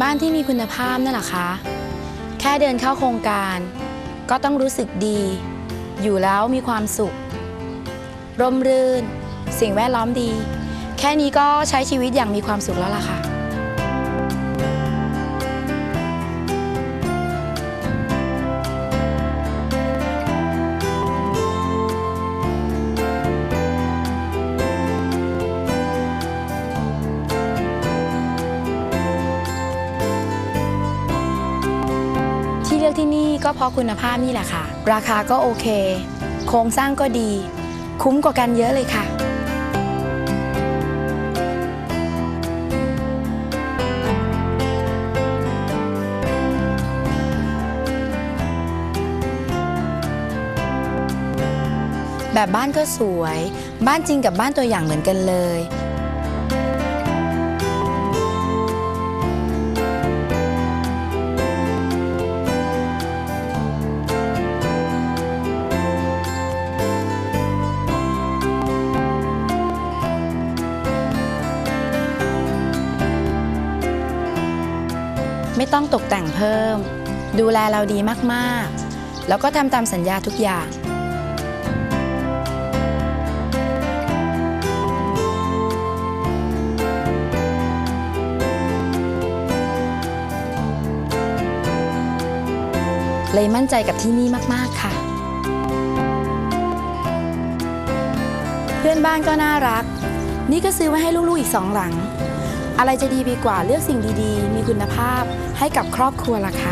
บ้านที่มีคุณภาพนั่นแหละคะ แค่เดินเข้าโครงการ ก็ต้องรู้สึกดี อยู่แล้วมีความสุข ร่มรื่น สิ่งแวดล้อมดี แค่นี้ก็ใช้ชีวิตอย่างมีความสุขแล้วล่ะค่ะ เลือกที่นี่ก็เพราะคุณภาพนี่แหละค่ะ ราคาก็โอเค โครงสร้างก็ดี คุ้มกว่ากันเยอะเลยค่ะ แบบบ้านก็สวย บ้านจริงกับบ้านตัวอย่างเหมือนกันเลย ไม่ต้องตกแต่งเพิ่ม ดูแลเราดีมากๆ แล้วก็ทำตามสัญญาทุกอย่าง เลยมั่นใจกับที่นี่มาก ๆ ค่ะ เพื่อนบ้านก็น่ารัก นี่ก็ซื้อไว้ให้ลูก ๆ อีกสองหลัง อะไรจะดีไปกว่าเลือกสิ่งดีๆ มีคุณภาพให้กับครอบครัวล่ะคะ